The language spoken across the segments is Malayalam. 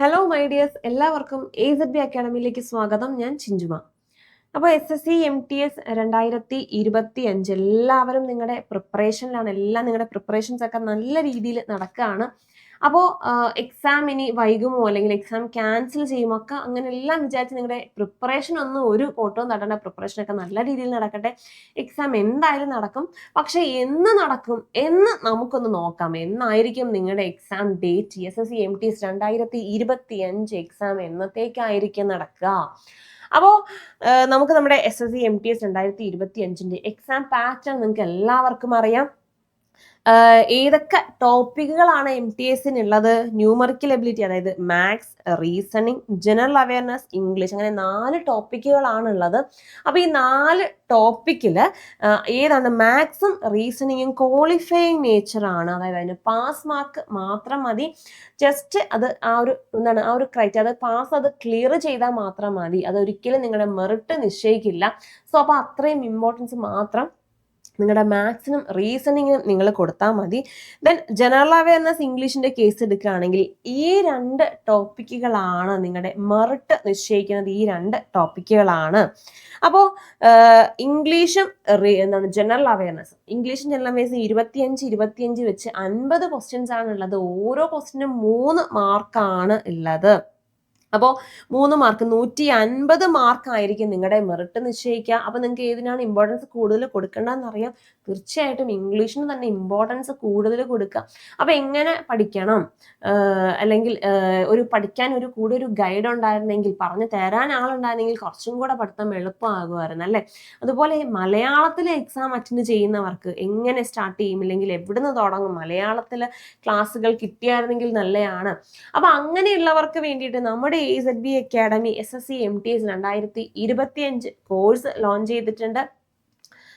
ഹലോ മൈ ഡിയേഴ്സ് എല്ലാവർക്കും എ സെഡ് ബി അക്കാഡമിയിലേക്ക് സ്വാഗതം. ഞാൻ ചിഞ്ചുമ. അപ്പോൾ S S C M T S രണ്ടായിരത്തി ഇരുപത്തി അഞ്ച് എല്ലാവരും നിങ്ങളുടെ പ്രിപ്പറേഷനിലാണ് എല്ലാം നിങ്ങളുടെ പ്രിപ്പറേഷൻസ് ഒക്കെ നല്ല രീതിയിൽ നടക്കുകയാണ്. അപ്പോൾ എക്സാം ഇനി വൈകുമോ? അല്ലെങ്കിൽ എക്സാം ക്യാൻസൽ ചെയ്യുമോ ഒക്കെ അങ്ങനെ എല്ലാം വിചാരിച്ച് നിങ്ങളുടെ പ്രിപ്പറേഷൻ ഒന്നും ഒരു കോട്ടവും പ്രിപ്പറേഷൻ ഒക്കെ നല്ല രീതിയിൽ നടക്കട്ടെ. എക്സാം എന്തായാലും നടക്കും. പക്ഷെ എന്ന് നടക്കും? എന്ന് നമുക്കൊന്ന് നോക്കാം. എന്നായിരിക്കും നിങ്ങളുടെ exam date S S C M T S രണ്ടായിരത്തി ഇരുപത്തി അഞ്ച് എക്സാം എന്നത്തേക്കായിരിക്കും നടക്കുക? അപ്പോൾ നമുക്ക് നമ്മുടെ S S C M T S രണ്ടായിരത്തി ഇരുപത്തി അഞ്ചിന്റെ എക്സാം പാറ്റേൺ നിങ്ങൾക്ക് എല്ലാവർക്കും അറിയാം. ഏതൊക്കെ ടോപ്പിക്കുകളാണ് എം ടി എസിനുള്ളത് ന്യൂമറിക്കൽ എബിലിറ്റി അതായത് maths reasoning general awareness English അങ്ങനെ നാല് ടോപ്പിക്കുകളാണ് ഉള്ളത് അപ്പോൾ ഈ നാല് ടോപ്പിക്കിൽ ഏതാണ്? മാത്സും റീസണിങ്ങും ക്വാളിഫയിങ് നേച്ചറാണ് അതായത് അതിന് പാസ് മാർക്ക് മാത്രം മതി. ജസ്റ്റ് അത് ആ ഒരു എന്താണ്? ആ ഒരു ക്രൈറ്റീരിയ അത് പാസ് അത് ക്ലിയർ ചെയ്താൽ മാത്രം മതി. അത് ഒരിക്കലും നിങ്ങളുടെ മെറിറ്റ് നിശ്ചയിക്കില്ല. സോ അപ്പോൾ അത്രയും ഇമ്പോർട്ടൻസ് മാത്രം നിങ്ങളുടെ മാത്സിനും റീസണിങ്ങിനും നിങ്ങൾ കൊടുത്താൽ മതി. ദെൻ ജനറൽ അവയർനെസ് ഇംഗ്ലീഷിന്റെ കേസ് എടുക്കുകയാണെങ്കിൽ ഈ രണ്ട് ടോപ്പിക്കുകളാണ് നിങ്ങളുടെ മെറിറ്റ് നിശ്ചയിക്കുന്നത് ഈ രണ്ട് ടോപ്പിക്കുകളാണ് അപ്പോൾ ഇംഗ്ലീഷും എന്താണ് ജനറൽ അവയർനെസ് ഇംഗ്ലീഷും ജനറൽ അവയർനെസ് ഇരുപത്തിയഞ്ച് ഇരുപത്തിയഞ്ച് വെച്ച് അൻപത് ക്വസ്റ്റ്യൻസ് ആണ് ഉള്ളത് ഓരോ ക്വസ്റ്റിനും മൂന്ന് മാർക്കാണ് ഉള്ളത്. അപ്പോൾ മൂന്ന് മാർക്ക് നൂറ്റി അൻപത് മാർക്ക് ആയിരിക്കും നിങ്ങളുടെ മെറിറ്റ് നിശ്ചയിക്കുക അപ്പോൾ നിങ്ങൾക്ക് ഏതിനാണ് ഇമ്പോർട്ടൻസ് കൂടുതൽ കൊടുക്കേണ്ടതെന്ന് അറിയാം. തീർച്ചയായിട്ടും ഇംഗ്ലീഷിന് തന്നെ ഇമ്പോർട്ടൻസ് കൂടുതൽ കൊടുക്കുക അപ്പോൾ എങ്ങനെ പഠിക്കണം? അല്ലെങ്കിൽ ഒരു പഠിക്കാൻ ഒരു കൂടെ ഒരു ഗൈഡ് ഉണ്ടായിരുന്നെങ്കിൽ പറഞ്ഞു തരാൻ ആളുണ്ടായിരുന്നെങ്കിൽ കുറച്ചും കൂടെ പഠിത്തം എളുപ്പമാകുമായിരുന്നു അല്ലേ? അതുപോലെ മലയാളത്തിൽ എക്സാം അറ്റൻഡ് ചെയ്യുന്നവർക്ക് എങ്ങനെ സ്റ്റാർട്ട് ചെയ്യും? ഇല്ലെങ്കിൽ എവിടുന്ന് തുടങ്ങും? മലയാളത്തിൽ ക്ലാസ്സുകൾ കിട്ടിയായിരുന്നെങ്കിൽ നല്ലതാണ്. അപ്പോൾ അങ്ങനെയുള്ളവർക്ക് വേണ്ടിയിട്ട് നമ്മുടെ A Z B academy S S C M T S രണ്ടായിരത്തി ഇരുപത്തി അഞ്ച് കോഴ്സ് ലോഞ്ച് ചെയ്തിട്ടുണ്ട്.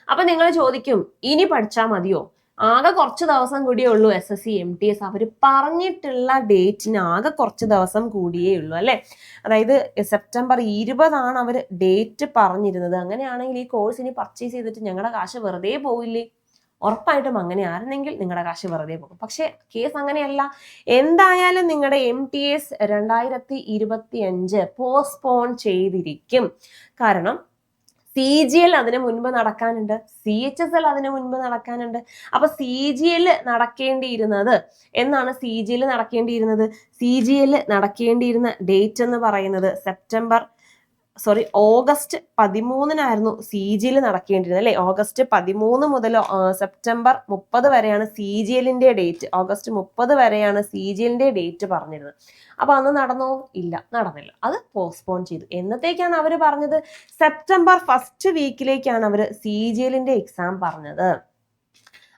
അപ്പൊ നിങ്ങൾ ചോദിക്കും ഇനി പഠിച്ചാൽ മതിയോ? ആകെ കുറച്ച് ദിവസം കൂടിയേ ഉള്ളൂ S S C M T S അവർ പറഞ്ഞിട്ടുള്ള ഡേറ്റിന് ആകെ കുറച്ച് ദിവസം കൂടിയേ ഉള്ളൂ അല്ലേ? അതായത് സെപ്റ്റംബർ ഇരുപതാണ് അവർ ഡേറ്റ് പറഞ്ഞിരുന്നത്. അങ്ങനെയാണെങ്കിൽ ഈ കോഴ്സ് ഇനി പർച്ചേസ് ചെയ്തിട്ട് ഞങ്ങളുടെ കാശ് വെറുതെ പോവില്ലേ? ഉറപ്പായിട്ടും അങ്ങനെ ആയിരുന്നെങ്കിൽ നിങ്ങളുടെ കാശ് വെറുതെ പോകും. പക്ഷേ കേസ് അങ്ങനെയല്ല. എന്തായാലും നിങ്ങളുടെ എം ടി എസ് രണ്ടായിരത്തി ഇരുപത്തി അഞ്ച് പോസ്റ്റ്പോൺ ചെയ്തിരിക്കും. കാരണം സി ജി എൽ അതിന് മുൻപ് നടക്കാനുണ്ട്. സി എച്ച് എസ് എൽ അതിന് മുൻപ് നടക്കാനുണ്ട്. അപ്പൊ സി ജി എൽ നടക്കേണ്ടിയിരുന്നത് എന്നാണ് സി ജി എൽ നടക്കേണ്ടിയിരുന്നത്? സി ജി എൽ നടക്കേണ്ടിയിരുന്ന ഡേറ്റ് എന്ന് പറയുന്നത് സെപ്റ്റംബർ സോറി ഓഗസ്റ്റ് പതിമൂന്നിനായിരുന്നു സി ജിയിൽ നടക്കേണ്ടിയിരുന്നത് അല്ലേ? ഓഗസ്റ്റ് പതിമൂന്ന് മുതൽ സെപ്റ്റംബർ മുപ്പത് വരെയാണ് സി ജി എല്ലിന്റെ ഡേറ്റ് ഓഗസ്റ്റ് മുപ്പത് വരെയാണ് സി ജി എല്ലിന്റെ ഡേറ്റ് പറഞ്ഞിരുന്നത്. അപ്പോൾ അന്ന് നടന്നോ? ഇല്ല നടന്നില്ല. അത് പോസ്റ്റ്പോൺ ചെയ്തു. എന്നത്തേക്കാണ് അവർ പറഞ്ഞത്? സെപ്റ്റംബർ ഫസ്റ്റ് വീക്കിലേക്കാണ് അവർ സി ജി എല്ലിന്റെ എക്സാം പറഞ്ഞത്.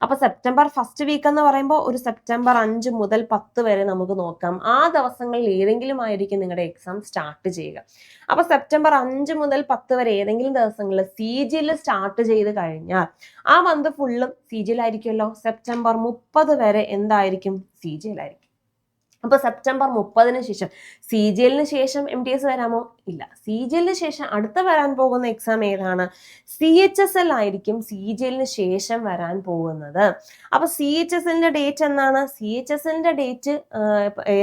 അപ്പൊ സെപ്റ്റംബർ ഫസ്റ്റ് വീക്ക് എന്ന് പറയുമ്പോൾ ഒരു സെപ്റ്റംബർ അഞ്ച് മുതൽ പത്ത് വരെ നമുക്ക് നോക്കാം. ആ ദിവസങ്ങളിൽ ഏതെങ്കിലും ആയിരിക്കും നിങ്ങളുടെ എക്സാം സ്റ്റാർട്ട് ചെയ്യുക. അപ്പൊ സെപ്റ്റംബർ അഞ്ച് മുതൽ പത്ത് വരെ ഏതെങ്കിലും ദിവസങ്ങളിൽ സി ജിയിൽ സ്റ്റാർട്ട് ചെയ്ത് കഴിഞ്ഞാൽ ആ മന്ത് ഫുള്ളും സി ജിയിലായിരിക്കുമല്ലോ സെപ്റ്റംബർ മുപ്പത് വരെ എന്തായിരിക്കും? സി ജിയിലായിരിക്കും അപ്പൊ സെപ്റ്റംബർ മുപ്പതിന് ശേഷം സി ജി എല്ലിന് ശേഷം എം ടി എസ് വരാമോ? ഇല്ല. സി ജി എല്ലിന് ശേഷം അടുത്ത വരാൻ പോകുന്ന എക്സാം ഏതാണ്? സി എച്ച് എസ് എൽ ആയിരിക്കും സി ജി എല്ലിന് ശേഷം വരാൻ പോകുന്നത്. അപ്പൊ സി എച്ച് എസ് ഡേറ്റ് എന്താണ്? സി എച്ച് എസ് ഡേറ്റ്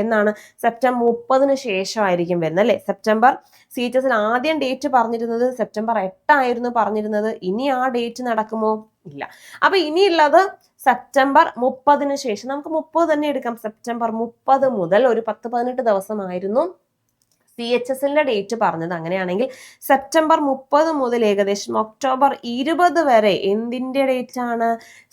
എന്നാണ്? സെപ്റ്റംബർ മുപ്പതിന് ശേഷമായിരിക്കും വരുന്നത് അല്ലെ? September C H S L ആദ്യം ഡേറ്റ് പറഞ്ഞിരുന്നത് സെപ്റ്റംബർ എട്ടായിരുന്നു പറഞ്ഞിരുന്നത്. ഇനി ആ ഡേറ്റ് നടക്കുമോ? ഇല്ല. അപ്പൊ ഇനിയുള്ളത് സെപ്റ്റംബർ മുപ്പതിന് ശേഷം നമുക്ക് മുപ്പത് തന്നെ എടുക്കാം. സെപ്റ്റംബർ മുപ്പത് മുതൽ ഒരു പത്ത് പതിനെട്ട് ദിവസമായിരുന്നു സി എച്ച് എസ് എല്ലിന്റെ ഡേറ്റ് പറഞ്ഞത്. അങ്ങനെയാണെങ്കിൽ സെപ്റ്റംബർ മുപ്പത് മുതൽ ഏകദേശം ഒക്ടോബർ ഇരുപത് വരെ എന്തിന്റെ ഡേറ്റ് ആണ്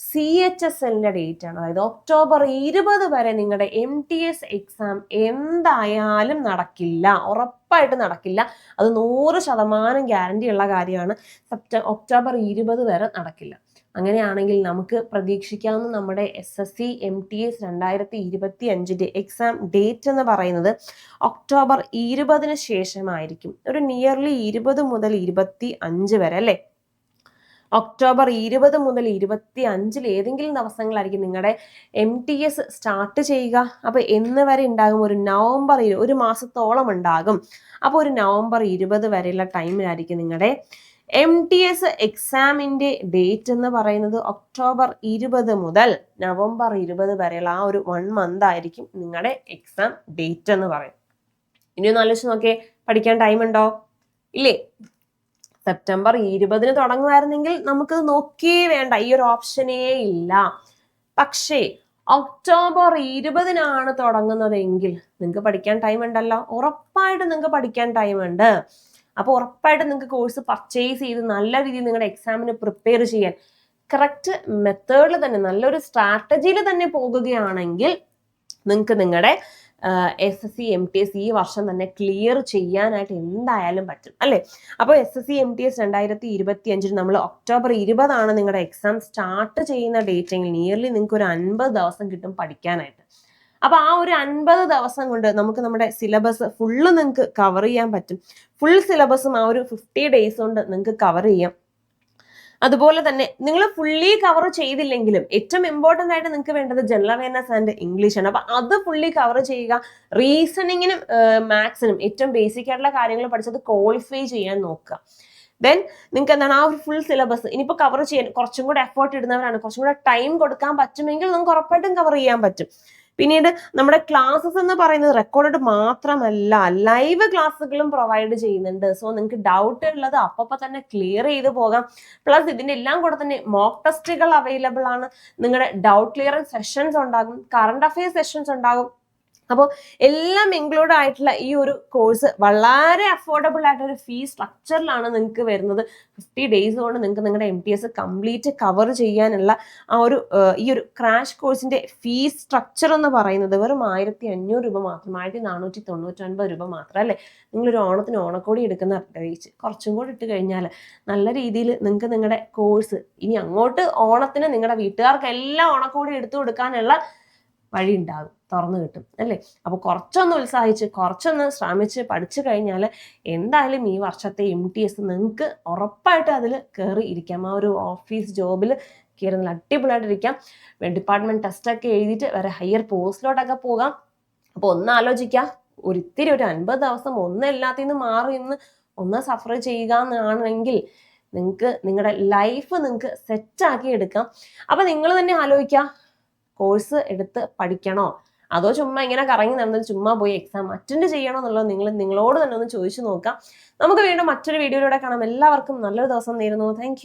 സി എച്ച് എസ് എല്ലിന്റെ ഡേറ്റ് ആണ് അതായത് ഒക്ടോബർ ഇരുപത് വരെ നിങ്ങളുടെ എം ടി എസ് എക്സാം എന്തായാലും നടക്കില്ല. ഉറപ്പായിട്ട് നടക്കില്ല. അത് നൂറ് ശതമാനം ഗ്യാരണ്ടി ഉള്ള കാര്യമാണ്. സെപ്റ്റ ഒക്ടോബർ ഇരുപത് വരെ നടക്കില്ല. അങ്ങനെയാണെങ്കിൽ നമുക്ക് പ്രതീക്ഷിക്കാവുന്ന നമ്മുടെ S S C M T S രണ്ടായിരത്തി ഇരുപത്തി അഞ്ചിന്റെ എക്സാം ഡേറ്റ് എന്ന് പറയുന്നത് ഒക്ടോബർ ഇരുപതിന് ശേഷമായിരിക്കും. ഒരു നിയർലി ഇരുപത് മുതൽ ഇരുപത്തി അഞ്ച് വരെ അല്ലേ? ഒക്ടോബർ ഇരുപത് മുതൽ ഇരുപത്തി അഞ്ചിൽ ഏതെങ്കിലും ദിവസങ്ങളായിരിക്കും നിങ്ങളുടെ എം ടി എസ് സ്റ്റാർട്ട് ചെയ്യുക. അപ്പോൾ എന്ന് വരെ ഉണ്ടാകും. ഒരു നവംബർ ഒരു മാസത്തോളം ഉണ്ടാകും. അപ്പോൾ ഒരു നവംബർ ഇരുപത് വരെയുള്ള ടൈമിലായിരിക്കും നിങ്ങളുടെ എം ടി എസ് എക്സാമിന്റെ ഡേറ്റ് എന്ന് പറയുന്നത് ഒക്ടോബർ ഇരുപത് മുതൽ നവംബർ ഇരുപത് വരെയുള്ള ആ ഒരു വൺ മന്ത് ആയിരിക്കും നിങ്ങളുടെ എക്സാം ഡേറ്റ് എന്ന് പറയും ഇനി ഒന്ന് ആലോചിച്ച് നോക്കിയേ പഠിക്കാൻ ടൈം ഉണ്ടോ? ഇല്ലേ? സെപ്റ്റംബർ ഇരുപതിന് തുടങ്ങുമായിരുന്നെങ്കിൽ നമുക്ക് നോക്കിയേ വേണ്ട ഈ ഒരു ഓപ്ഷനേ ഇല്ല. പക്ഷേ ഒക്ടോബർ ഇരുപതിനാണ് തുടങ്ങുന്നതെങ്കിൽ നിങ്ങൾക്ക് പഠിക്കാൻ ടൈം ഉണ്ടല്ലോ. ഉറപ്പായിട്ടും നിങ്ങൾക്ക് പഠിക്കാൻ ടൈം ഉണ്ട്. അപ്പോൾ ഉറപ്പായിട്ടും നിങ്ങൾക്ക് കോഴ്സ് പർച്ചേസ് ചെയ്ത് നല്ല രീതിയിൽ നിങ്ങളുടെ എക്സാമിന് പ്രിപ്പയർ ചെയ്യാൻ കറക്റ്റ് മെത്തേഡിൽ തന്നെ നല്ലൊരു സ്ട്രാറ്റജിയിൽ തന്നെ പോകുകയാണെങ്കിൽ നിങ്ങൾക്ക് നിങ്ങളുടെ S S C M T S ഈ വർഷം തന്നെ ക്ലിയർ ചെയ്യാനായിട്ട് എന്തായാലും പറ്റും അല്ലേ? അപ്പോൾ S S C M T S രണ്ടായിരത്തി ഇരുപത്തി അഞ്ചിന് നമ്മൾ ഒക്ടോബർ ഇരുപതാണ് നിങ്ങളുടെ എക്സാം സ്റ്റാർട്ട് ചെയ്യുന്ന ഡേറ്റ് എങ്കിൽ നിയർലി നിങ്ങൾക്ക് ഒരു അൻപത് ദിവസം കിട്ടും പഠിക്കാനായിട്ട്. അപ്പൊ ആ ഒരു അൻപത് ദിവസം കൊണ്ട് നമുക്ക് നമ്മുടെ സിലബസ് ഫുള്ള് നിങ്ങൾക്ക് കവർ ചെയ്യാൻ പറ്റും. ഫുൾ സിലബസും ആ ഒരു ഫിഫ്റ്റി ഡേയ്സ് കൊണ്ട് നിങ്ങൾക്ക് കവർ ചെയ്യാം. അതുപോലെ തന്നെ നിങ്ങൾ ഫുള്ളി കവർ ചെയ്തില്ലെങ്കിലും ഏറ്റവും ഇമ്പോർട്ടന്റ് ആയിട്ട് നിങ്ങൾക്ക് വേണ്ടത് ജനറൽ അവയർനെസ് ആൻഡ് ഇംഗ്ലീഷ് ആണ്. അപ്പൊ അത് ഫുള്ളി കവർ ചെയ്യുക. റീസണിങ്ങിനും മാത്സിനും ഏറ്റവും ബേസിക് ആയിട്ടുള്ള കാര്യങ്ങൾ പഠിച്ചത് ക്വാളിഫൈ ചെയ്യാൻ നോക്കുക. ദെൻ നിങ്ങൾക്ക് എന്താണ് ആ ഒരു ഫുൾ സിലബസ് ഇനിയിപ്പോൾ കവർ ചെയ്യാൻ കുറച്ചും കൂടെ എഫേർട്ട് ഇടുന്നവരാണ്. കുറച്ചും കൂടെ ടൈം കൊടുക്കാൻ പറ്റുമെങ്കിൽ നിങ്ങൾക്ക് ഉറപ്പായിട്ടും കവർ ചെയ്യാൻ പറ്റും. പിന്നീട് നമ്മുടെ ക്ലാസ്സസ് എന്ന് പറയുന്നത് റെക്കോർഡ് മാത്രമല്ല ലൈവ് ക്ലാസ്സുകളും പ്രൊവൈഡ് ചെയ്യുന്നുണ്ട്. സോ നിങ്ങൾക്ക് ഡൗട്ട് ഉള്ളത് അപ്പപ്പോൾ തന്നെ ക്ലിയർ ചെയ്ത് പോകാം. പ്ലസ് ഇതിന്റെ എല്ലാം കൂടെ തന്നെ മോക്ക് ടെസ്റ്റുകൾ അവൈലബിൾ ആണ്. നിങ്ങളുടെ ഡൗട്ട് ക്ലിയറൻസ് സെഷൻസ് ഉണ്ടാകും. കറണ്ട് അഫയർ സെഷൻസ് ഉണ്ടാകും. അപ്പോൾ എല്ലാം ഇൻക്ലൂഡ് ആയിട്ടുള്ള ഈ ഒരു കോഴ്സ് വളരെ അഫോർഡബിൾ ആയിട്ട് ഒരു ഫീ സ്ട്രക്ചറിലാണ് നിങ്ങൾക്ക് വരുന്നത്. ഫിഫ്റ്റി ഡേയ്സ് കൊണ്ട് നിങ്ങൾക്ക് നിങ്ങളുടെ M T S complete cover ചെയ്യാനുള്ള ആ ഒരു ഈ ഒരു ക്രാഷ് കോഴ്സിന്റെ ഫീസ് സ്ട്രക്ചർ എന്ന് പറയുന്നത് വെറും ആയിരത്തി അഞ്ഞൂറ് രൂപ മാത്രം ആയിരത്തി നാനൂറ്റി തൊണ്ണൂറ്റൊൻപത് രൂപ മാത്രം അല്ലേ? നിങ്ങളൊരു ഓണത്തിന് ഓണക്കോടി എടുക്കുന്ന റേറ്റ് കുറച്ചും കൂടി ഇട്ട് കഴിഞ്ഞാൽ നല്ല രീതിയിൽ നിങ്ങൾക്ക് നിങ്ങളുടെ കോഴ്സ് ഇനി അങ്ങോട്ട് ഓണത്തിന് നിങ്ങളുടെ വീട്ടുകാർക്ക് എല്ലാം ഓണക്കോടി എടുത്തു കൊടുക്കാനുള്ള വഴി ഉണ്ടാകും തുറന്നു കിട്ടും അല്ലേ? അപ്പോൾ കുറച്ചൊന്ന് ഉത്സാഹിച്ച് കുറച്ചൊന്ന് ശ്രമിച്ച് പഠിച്ചു കഴിഞ്ഞാൽ എന്തായാലും ഈ വർഷത്തെ എം ടി എസ് നിങ്ങൾക്ക് ഉറപ്പായിട്ട് അതിൽ കയറി ഇരിക്കാം. ആ ഒരു ഓഫീസ് ജോബിൽ കയറി നല്ല അടിപൊളിയായിട്ടിരിക്കാം ഡിപ്പാർട്ട്മെന്റ് ടെസ്റ്റൊക്കെ എഴുതിയിട്ട് വേറെ ഹയർ പോസ്റ്റിലോട്ടൊക്കെ പോകാം. അപ്പോൾ ഒന്ന് ആലോചിക്കുക ഒരിത്തിരി ഒരു അൻപത് ദിവസം ഒന്ന് എല്ലാത്തിൽ നിന്ന് മാറി ഇന്ന് ഒന്ന് സഫർ ചെയ്യുക എന്നാണെങ്കിൽ നിങ്ങൾക്ക് നിങ്ങളുടെ ലൈഫ് നിങ്ങൾക്ക് സെറ്റാക്കി എടുക്കാം. അപ്പം നിങ്ങൾ തന്നെ ആലോചിക്കുക കോഴ്സ് എടുത്ത് പഠിക്കണോ? അതോ ചുമ്മാ ഇങ്ങനെ കറങ്ങി നടന്നത് ചുമ്മാ പോയി എക്സാം അറ്റൻഡ് ചെയ്യണോ എന്നുള്ളത് നിങ്ങൾ നിങ്ങളോട് തന്നെ ഒന്ന് ചോദിച്ചു നോക്കാം. നമുക്ക് വീണ്ടും മറ്റൊരു വീഡിയോയിലൂടെ കാണാം. എല്ലാവർക്കും നല്ലൊരു ദിവസം നേരുന്നു. താങ്ക്